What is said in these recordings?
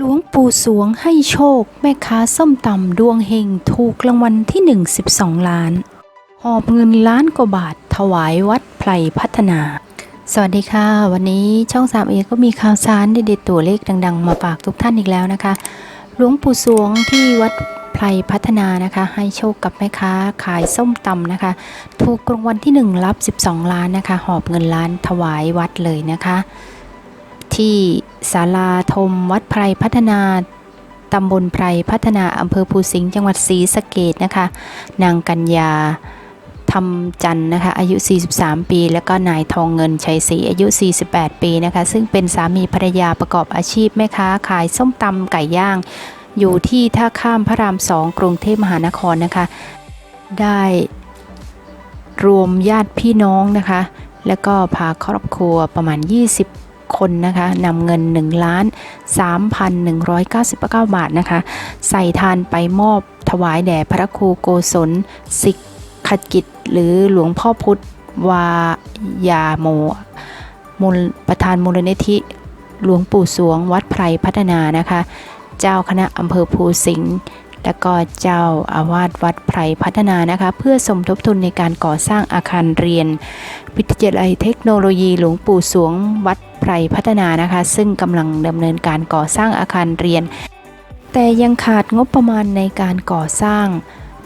หลวงปู่สวงให้โชค แม่ค้าส้มตำดวงเฮงถูกรางวัลที่ 1 12 ล้าน หอบเงินล้านกว่าบาท ถวายวัดไพรพัฒนา สวัสดีค่ะ วันนี้ช่อง3เอก็มีข่าวสารเด็ดๆตัวเลขดัง ๆ มาฝากทุกท่านอีกแล้วนะคะ หลวงปู่สวงที่วัดไพรพัฒนานะคะ ให้โชคกับแม่ค้าขายส้มตำนะคะ ถูกรางวัลที่ 1 รับ 12 ล้านนะคะ หอบเงินล้านถวายวัดเลยนะคะ ที่ศาลาธมวัดไพรพัฒนาตำบลไพรพัฒนาอำเภอภูสิงห์จังหวัดศรีสะเกดนะคะ นางกัญญาทำจันทร์นะคะ อายุ 43 ปี แล้วก็นายทองเงินชัยศรีอายุ 48 ปีนะคะ ซึ่งเป็นสามีภรรยาประกอบอาชีพแม่ค้าขายส้มตำไก่ย่าง อยู่ที่ท่าข้ามพระรามสองกรุงเทพมหานครนะคะ ได้รวมญาติพี่น้องนะคะ แล้วก็พาครอบครัวประมาณ 20 คนนะคะนำเงิน 1 ล้าน 3,199 บาทนะคะ ใส่ทานไปมอบถวายแด่พระครูโกศลสิกขกิจหรือหลวงพ่อพุทธวายาโมมูลประธานมูลนิธิหลวงปู่สวงวัดไพรพัฒนานะคะ เจ้าคณะอำเภอภูสิงห์ และก็เจ้าอาวาสวัดไพรพัฒนานะคะ เพื่อสมทบทุนในการก่อสร้างอาคารเรียน วิทยาลัยเทคโนโลยีหลวงปู่สวงวัดไพรพัฒนานะคะ ซึ่งกำลังดำเนินการก่อสร้างอาคารเรียน แต่ยังขาดงบประมาณในการก่อสร้าง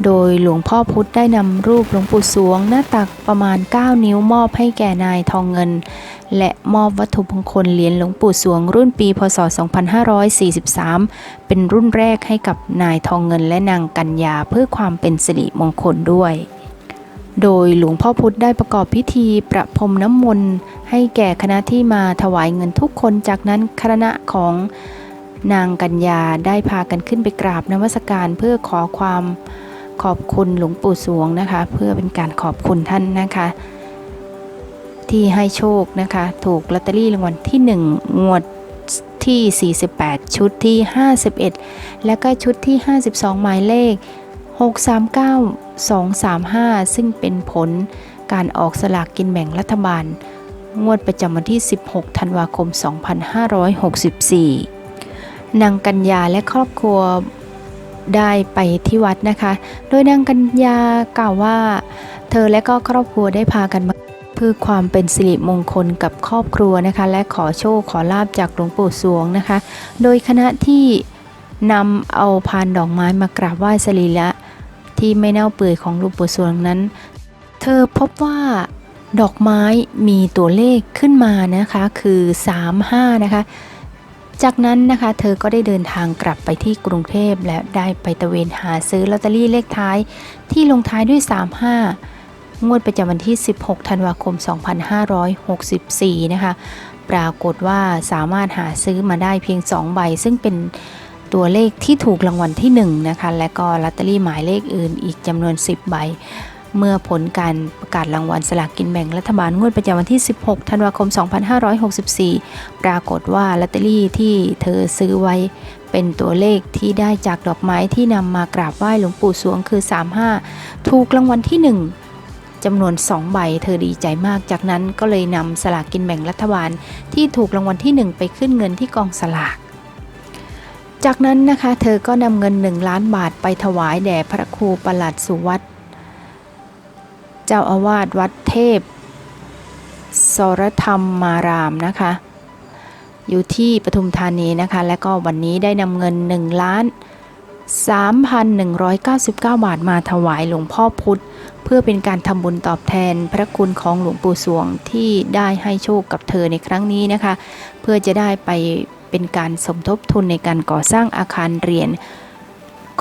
โดยหลวงพ่อพุธได้นำรูปหลวงปู่สวงหน้าตักประมาณ 9 นิ้วมอบให้แก่นายทองเงิน และมอบวัตถุมงคลเหรียญหลวงปู่สวงรุ่นปี พศ 2543 เป็นรุ่นแรกให้กับนายทองเงินและนางกัญญาเพื่อความเป็นสิริมงคลด้วย โดยหลวงพ่อพุธได้ประกอบพิธีประพรมน้ำมนต์ให้แก่คณะที่มาถวายเงินทุกคนจากนั้นคณะของนางกัญญาได้พากันขึ้นไปกราบนมัสการเพื่อขอความ ขอบคุณหลวงปู่สวงนะคะ เพื่อเป็นการขอบคุณท่านนะคะ ที่ให้โชคนะคะ ถูกลอตเตอรี่รางวัลที่ 1 งวดที่ 48 ชุดที่ 51 และก็ชุดที่ 52 หมายเลข 639235 ซึ่งเป็นผลการออกสลากกินแบ่งรัฐบาล งวดประจำวันที่ 16 ธันวาคม 2564 นางกัญญาและครอบครัว ได้ไปที่วัดนะคะ โดยนางกัญญากล่าวว่า เธอและก็ครอบครัวได้พากันมาเพื่อความเป็นสิริมงคลกับครอบครัวนะคะ และขอโชคขอลาบจากหลวงปู่สวงนะคะ โดยคณะที่นำเอาพานดอกไม้มากราบไหว้สรีระที่ไม่เน่าเปื่อยของหลวงปู่สวงนั้น เธอพบว่าดอกไม้มีตัวเลขขึ้นมานะคะคือ 35 นะคะ จากนั้นนะคะ เธอก็ได้เดินทางกลับไปที่กรุงเทพและได้ไปตะเวนหาซื้อลอตเตอรี่เลขท้ายที่ลงท้ายด้วย 35 งวดประจำวันที่ 16 ธันวาคม 2564 นะคะ ปรากฏว่าสามารถหาซื้อมาได้เพียง 2 ใบ ซึ่งเป็นตัวเลขที่ถูกรางวัลที่ 1 นะคะ และก็ลอตเตอรี่หมายเลขอื่นอีกจำนวน 10 ใบ เมื่อผลการประกาศรางวัลสลากกินแบ่งรัฐบาลงวดประจำวันที่ 16 ธันวาคม 2564 ปรากฏว่าลอตเตอรี่ที่เธอซื้อไว้ เป็นตัวเลขที่ได้จากดอกไม้ที่นำมากราบไหว้หลวงปู่สวงคือ 35 ถูกรางวัลที่ 1จำนวน 2 ใบ เธอดีใจมาก จากนั้นก็เลยนำสลากกินแบ่งรัฐบาล ที่ถูกรางวัลที่ 1 ไปขึ้นเงินที่กองสลาก จากนั้นนะคะ เธอก็นำเงิน 1 ล้านบาทไปถวายแด่พระครูประหลัดสุวัต จ้าอาวาสวัดเทพ สรธรรมมารามนะคะ อยู่ที่ปทุมธานีนะคะ และก็วันนี้ได้นำเงิน1ล้าน3,199 บาทมาถวายหลวงพ่อพุธเพื่อเป็นการทำบุญตอบแทนพระคุณของหลวงปู่สวงที่ได้ให้โชคกับเธอในครั้งนี้นะคะ เพื่อจะได้ไปเป็นการสมทบทุนในการก่อสร้างอาคารเรียน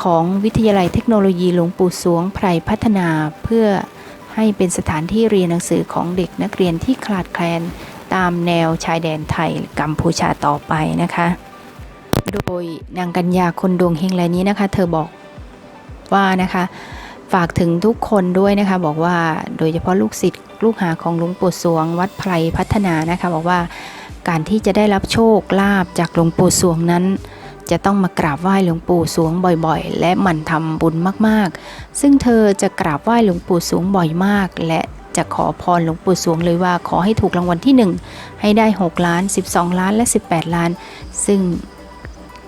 ของวิทยาลัยเทคโนโลยีหลวงปู่สวงไพรพัฒนาเพื่อ ให้เป็นสถานที่เรียนหนังสือของเด็กนักเรียนที่ขาดแคลนตามแนวชายแดนไทยกัมพูชาต่อไปนะคะ โดยนางกัญญาคนดวงเฮงรายนี้นะคะ เธอบอกว่านะคะฝากถึงทุกคนด้วยนะคะ บอกว่าโดยเฉพาะลูกศิษย์ลูกหาของหลวงปู่สวง วัดไพรพัฒนานะคะ บอกว่าการที่จะได้รับโชคลาภจากหลวงปู่สวงนั้น จะต้องมากราบไหว้หลวงปู่สวงบ่อยๆ และหมั่นทำบุญมากๆ ซึ่งเธอจะกราบไหว้หลวงปู่สวงบ่อยมาก และจะขอพรหลวงปู่สวงเลยว่าขอให้ถูกรางวัลที่ 1 ให้ได้ 6 ล้าน 12 ล้านและ 18 ล้าน ซึ่ง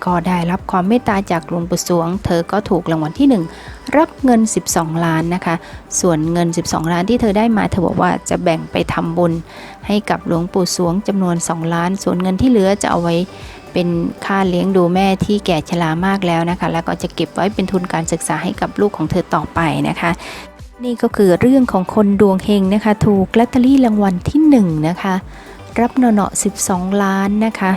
ก็ได้รับความเมตตาจากหลวงปู่สวง เธอก็ถูกรางวัลที่ 1 รับเงิน 12 ล้านนะคะ ส่วนเงิน 12 ล้านที่เธอได้มา เธอบอกว่าจะแบ่งไปทำบุญ ให้กับหลวงปู่สวงจำนวน 2 ล้าน ส่วนเงินที่เหลือจะเอาไว้ เป็นค่าเลี้ยงดูแม่ที่แก่ชรามากแล้วนะคะ แล้วก็จะเก็บไว้เป็นทุนการศึกษาให้กับลูกของเธอต่อไปนะคะนี่ก็คือเรื่องของคนดวงเฮงนะคะ ถูกลอตเตอรี่รางวัลที่1นะคะ รับเนาะ12 ล้านนะคะ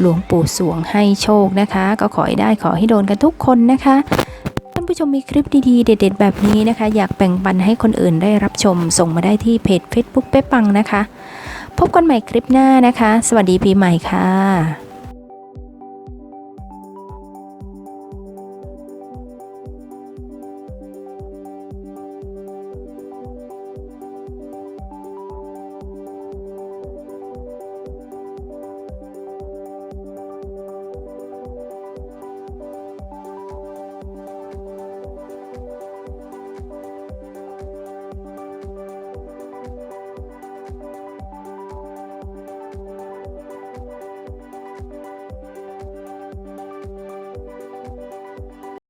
หลวงปู่สวงให้โชคนะคะ ก็ขอให้ได้ขอให้โดนกันทุกคนนะคะท่านผู้ชมมีคลิปดีๆ เด็ด ๆ แบบนี้นะคะ อยากแบ่งปันให้คนอื่นได้รับชมส่งมาได้ที่เพจ Facebook เป๊ะปังนะคะ พบกันใหม่คลิปหน้านะคะ สวัสดีปีใหม่ค่ะ